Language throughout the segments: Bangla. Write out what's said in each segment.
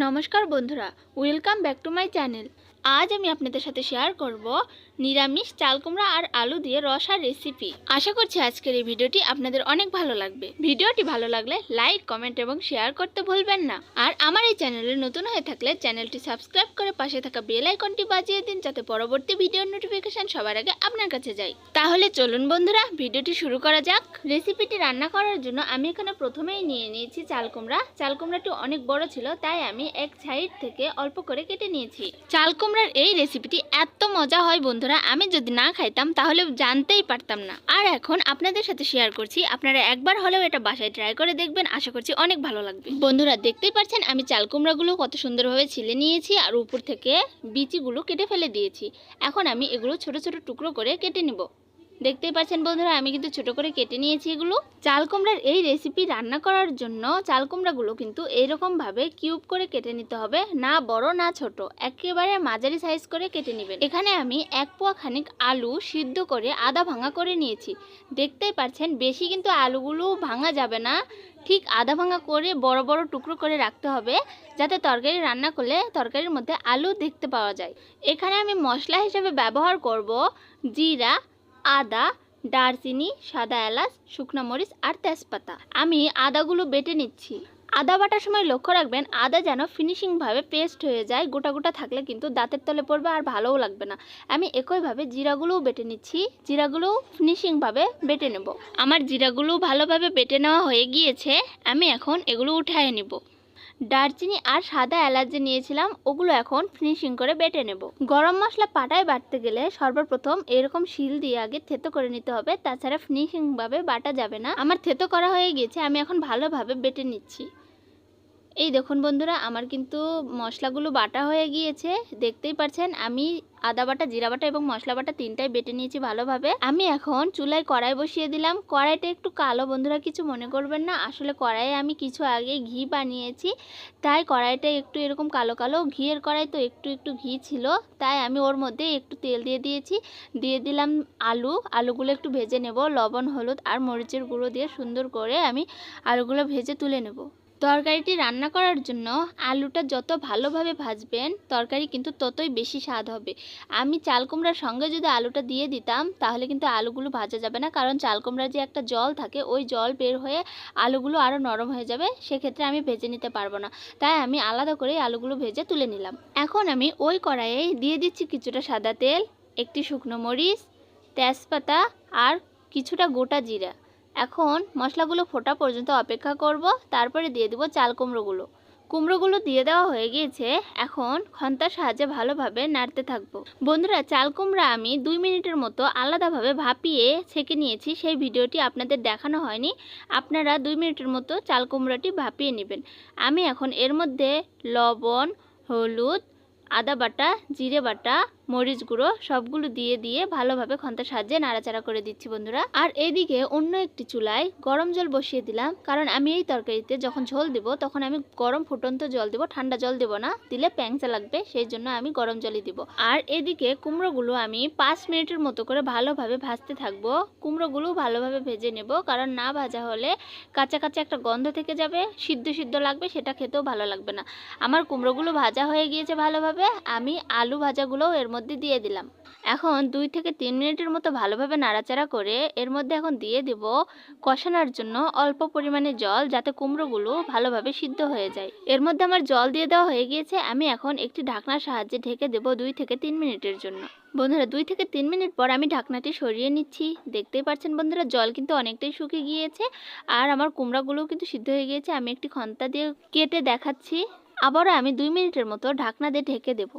নমস্কার বন্ধুরা welcome back to my channel আজ আমি আপনাদের সাথে শেয়ার করব নিরামিষ চাল কুমড়া আর আলু দিয়ে রসার রেসিপি আশা করছি আজকের এই ভিডিওটি আপনাদের অনেক ভালো লাগবে। ভিডিওটি ভালো লাগলে লাইক কমেন্ট এবং শেয়ার করতে ভুলবেন না। আর আমার এই চ্যানেলে নতুন হয়ে থাকলে চ্যানেলটি সাবস্ক্রাইব করে পাশে থাকা বেল আইকনটি বাজিয়ে দিন যাতে পরবর্তী ভিডিওর নোটিফিকেশন সবার আগে আপনার কাছে যায়। তাহলে চলুন বন্ধুরা, ভিডিওটি শুরু করা যাক। রেসিপিটি রান্না করার জন্য আমি এখানে প্রথমেই নিয়ে নিয়েছি চাল কুমড়া। চাল কুমড়াটি অনেক বড় ছিল, তাই আমি এক সাইড থেকে অল্প করে কেটে নিয়েছি। চাল কুমড়ার এই রেসিপিটি এত মজা হয় বন্ধুরা, আমি যদি না খাইতাম তাহলে জানতেই পারতাম না। আর এখন আপনাদের সাথে শেয়ার করছি, আপনারা একবার হলেও এটা বাসায় ট্রাই করে দেখবেন, আশা করছি অনেক ভালো লাগবে। বন্ধুরা, দেখতেই পাচ্ছেন, আমি চাল কুমড়াগুলো কত সুন্দরভাবে ছিলে নিয়েছি আর উপর থেকে বিচিগুলো কেটে ফেলে দিয়েছি। এখন আমি এগুলো ছোট ছোট টুকরো করে কেটে নিব। দেখতেই পাচ্ছেন বন্ধুরা, আমি কিন্তু ছোট করে কেটে নিয়েছি এগুলো। চাল কুমড়ার এই রেসিপি রান্না করার জন্য চাল কুমড়াগুলো কিন্তু এইরকমভাবে কিউব করে কেটে নিতে হবে, না বড়, না ছোট। একেবারে মাঝারি সাইজ করে কেটে নেবেন। এখানে আমি এক পোয়া খানিক আলু সিদ্ধ করে আদা ভাঙা করে নিয়েছি। দেখতেই পাচ্ছেন, বেশি কিন্তু আলুগুলো ভাঙা যাবে না। ঠিক আধা ভাঙা করে বড় বড় টুকরো করে রাখতে হবে, যাতে তরকারি রান্না করলে তরকারির মধ্যে আলু দেখতে পাওয়া যায়। এখানে আমি মশলা হিসেবে ব্যবহার করব জিরা আদা, দারচিনি, সাদা এলাচ, শুকনো মরিচ আর তেজপাতা। আমি আদাগুলো বেটে নিচ্ছি। আদা বাটার সময় লক্ষ্য রাখবেন, আদা যেন ফিনিশিংভাবে পেস্ট হয়ে যায়, গোটা গোটা থাকলে কিন্তু দাঁতের তলে পড়বে আর ভালোও লাগবে না। আমি একইভাবে জিরাগুলোও বেটে নিচ্ছি, জিরাগুলোও ফিনিশিংভাবে বেটে নেব। আমার জিরাগুলো ভালোভাবে বেটে নেওয়া হয়ে গিয়েছে, আমি এখন এগুলো উঠায় নিব। দারচিনি আর সাদা এলাচ নিয়েছিলাম, ওগুলো এখন ফিনিশিং করে বেটে নেব। গরম মশলা পাটায় বাটতে গেলে সর্বপ্রথম এরকম শিল দিয়ে আগে থেতো করে নিতে হবে, তাছাড়া ফিনিশিংভাবে বাটা যাবে না। আমার থেতো করা হয়ে গেছে আমি এখন ভালোভাবে বেটে নিচ্ছি। এই দেখুন বন্ধুরা, আমার কিন্তু মশলাগুলো বাটা হয়ে গিয়েছে। দেখতেই পাচ্ছেন আমি আদা বাটা, জিরা বাটা এবং মশলা বাটা তিনটাই বেটে নিয়েছি ভালোভাবে। আমি এখন চুলায় কড়াই বসিয়ে দিলাম। কড়াইটা একটু কালো, বন্ধুরা কিছু মনে করবেন না। আসলে কড়াইয়ে আমি কিছু আগে ঘি বানিয়েছি। তাই কড়াইটা একটু এরকম কালো কালো। ঘিয়ের কড়াই তো একটু একটু ঘি ছিল। তাই আমি ওর মধ্যে একটু তেল দিয়ে দিয়েছি। দিয়ে দিলাম আলু। আলুগুলো একটু ভেজে নেব। লবণ, হলুদ আর মরিচের গুঁড়ো দিয়ে সুন্দর করে আমি আলুগুলো ভেজে তুলে নেব। তরকারিটি রান্না করার জন্য আলুটা যত ভালোভাবে ভাজবেন, তরকারি কিন্তু ততই বেশি স্বাদ হবে। আমি চাল কুমড়ার সঙ্গে যদি আলুটা দিয়ে দিতাম, তাহলে কিন্তু আলুগুলো ভাজা যাবে না। কারণ চাল কুমড়ার যে একটা জল থাকে, ওই জল বের হয়ে আলুগুলো আরও নরম হয়ে যাবে। সেক্ষেত্রে আমি ভেজে নিতে পারব না। তাই আমি আলাদা করে আলুগুলো ভেজে তুলে নিলাম। এখন আমি ওই কড়াইয়ে দিয়ে দিচ্ছি কিছুটা সাদা তেল, একটি শুকনো মরিচ, তেজপাতা আর কিছুটা গোটা জিরা। এখন মশলাগুলো ফোটা পর্যন্ত অপেক্ষা করব, তারপরে দিয়ে দেবো চাল কুমড়োগুলো। কুমড়োগুলো দিয়ে দেওয়া হয়ে গিয়েছে, এখন খন্তার সাহায্যে ভালোভাবে নাড়তে থাকব। বন্ধুরা, চাল কুমড়া আমি দুই মিনিটের মতো আলাদাভাবে ভাপিয়ে ছেঁকে নিয়েছি, সেই ভিডিওটি আপনাদের দেখানো হয়নি। আপনারা দুই মিনিটের মতো চাল কুমড়াটি ভাপিয়ে নেবেন। আমি এখন এর মধ্যে লবণ, হলুদ, আদা বাটা, জিরে বাটা মরিচ গুঁড়ো সবগুলো দিয়ে দিয়ে ভালোভাবে খন্তার সাহায্যে নাড়াচাড়া করে দিচ্ছি বন্ধুরা। আর এদিকে অন্য একটি চুলায় গরম জল বসিয়ে দিলাম, কারণ আমি এই তরকারিতে যখন ঝোল দেব তখন আমি গরম ফুটন্ত জল দেব, ঠান্ডা জল দেব না, দিলে প্যাংচা লাগবে, সেই জন্য আমি গরম জলই দিব। আর এদিকে কুমড়োগুলো আমি পাঁচ মিনিটের মতো করে ভালোভাবে ভাজতে থাকব। কুমড়োগুলো ভালোভাবে ভেজে নেব, কারণ না ভাজা হলে কাঁচা কাঁচা একটা গন্ধ থেকে যাবে, সিদ্ধ সিদ্ধ লাগবে, সেটা খেতেও ভালো লাগবে না। আমার কুমড়োগুলো ভাজা হয়ে গিয়েছে ভালোভাবে, আমি আলু ভাজাগুলোও এর মধ্যে দিয়ে দিলাম। এখন দুই থেকে তিন মিনিটের মতো ভালোভাবে নাড়াচাড়া করে এর মধ্যে এখন দিয়ে দেব কষানোর জন্য অল্প পরিমাণে জল যাতে কুমড়োগুলো ভালোভাবে সিদ্ধ হয়ে যায়। এর মধ্যে আমার জল দিয়ে দেওয়া হয়ে গিয়েছে, আমি এখন একটি ঢাকনার সাহায্যে ঢেকে দেব দুই থেকে তিন মিনিটের জন্য। বন্ধুরা, দুই থেকে তিন মিনিট পর আমি ঢাকনাটি সরিয়ে নিচ্ছি। দেখতেই পাচ্ছেন বন্ধুরা, জল কিন্তু অনেকটাই শুকিয়ে গিয়েছে আর আমার কুমড়াগুলোও কিন্তু সিদ্ধ হয়ে গিয়েছে। আমি একটি খন্তা দিয়ে কেটে দেখাচ্ছি। আবারও আমি দুই মিনিটের মতো ঢাকনা দিয়ে ঢেকে দেবো।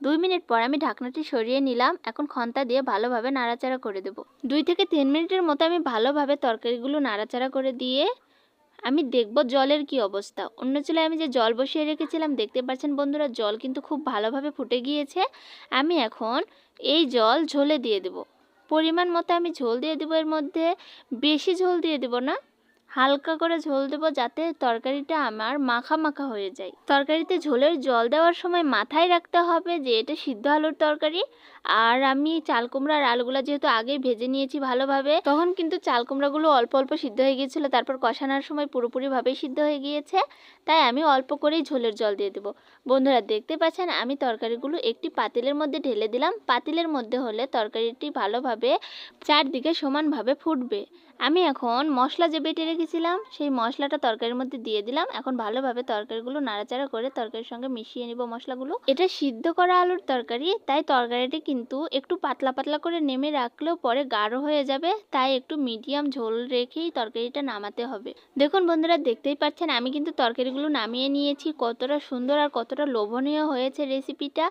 দুই মিনিট পর আমি ঢাকনাটি সরিয়ে নিলাম। এখন খন্তা দিয়ে ভালোভাবে নাড়াচাড়া করে দেব। দুই থেকে তিন মিনিটের মতো আমি ভালোভাবে তরকারিগুলো নাড়াচাড়া করে দিয়ে আমি দেখব জলের কি অবস্থা। অন্য চুলায় আমি যে জল বসিয়ে রেখেছিলাম, দেখতে পাচ্ছেন বন্ধুরা, জল কিন্তু খুব ভালোভাবে ফুটে গিয়েছে। আমি এখন এই জল ঝোলে দিয়ে দেব। পরিমাণ মতো আমি ঝোল দিয়ে দেবো এর মধ্যে। বেশি ঝোল দিয়ে দেবো না। হালকা করে ঝোল দেবো যাতে তরকারিটা আমার মাখা মাখা হয়ে যায়। তরকারিতে ঝোলের জল দেওয়ার সময় মাথায় রাখতে হবে যে এটা সিদ্ধ আলুর তরকারি। আর আমি চাল কুমড়ার আলুগুলো যেহেতু আগেই ভেজে নিয়েছি ভালোভাবে, তখন কিন্তু চাল কুমড়াগুলো অল্প অল্প সিদ্ধ হয়ে গিয়েছিল, তারপর কষানোর সময় পুরোপুরিভাবেই সিদ্ধ হয়ে গিয়েছে। তাই আমি অল্প করেই ঝোলের জল দিয়ে দেবো। বন্ধুরা, দেখতে পাচ্ছেন, আমি তরকারিগুলো একটি পাতিলের মধ্যে ঢেলে দিলাম। পাতিলের মধ্যে হলে তরকারিটি ভালোভাবে চারদিকে সমানভাবে ফুটবে। আমি এখন মশলা যে বেটে রেখেছিলাম, সেই মশলাটা তরকারির মধ্যে দিয়ে দিলাম। এখন ভালোভাবে তরকারিগুলো নাড়াচাড়া করে তরকারির সঙ্গে মিশিয়ে নিব মশলাগুলো। এটা সিদ্ধ করা আলুর তরকারি, তাই তরকারিটি কিন্তু একটু পাতলা পাতলা করে নেমে রাখলেও পরে গাঢ় হয়ে যাবে, তাই একটু মিডিয়াম ঝোল রেখেই তরকারিটা নামাতে হবে। দেখুন বন্ধুরা, দেখতেই পাচ্ছেন, আমি কিন্তু তরকারিগুলো নামিয়ে নিয়েছি। কতটা সুন্দর আর কতটা লোভনীয় হয়েছে রেসিপিটা।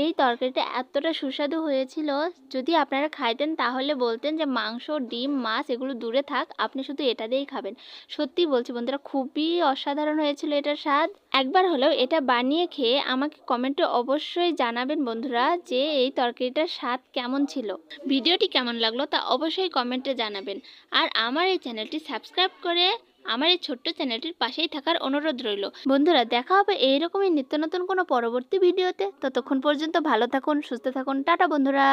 এই তরকারিটা এতটা সুস্বাদু হয়েছিল। যদি আপনারা খাইতেন, তাহলে বলতেন যে মাংস, ডিম, মাছ, এগুলো দূরে থাক, আপনি শুধু এটা দিয়েই খাবেন সত্যি বলছি বন্ধুরা, খুবই অসাধারণ হয়েছিল এটার স্বাদ। একবার হলেও এটা বানিয়ে খেয়ে আমাকে কমেন্টে অবশ্যই জানাবেন বন্ধুরা যে এই তরকারিটার স্বাদ কেমন ছিল। ভিডিওটি কেমন লাগল তা অবশ্যই কমেন্টে জানাবেন। আর আমার এই চ্যানেলটি সাবস্ক্রাইব করে আমার এই ছোট্ট চ্যানেলটির পাশেই থাকার অনুরোধ রইল। বন্ধুরা, দেখা হবে এইরকমই নিত্য নতুন কোনো পরবর্তী ভিডিওতে। ততক্ষণ পর্যন্ত ভালো থাকুন, সুস্থ থাকুন। টাটা বন্ধুরা।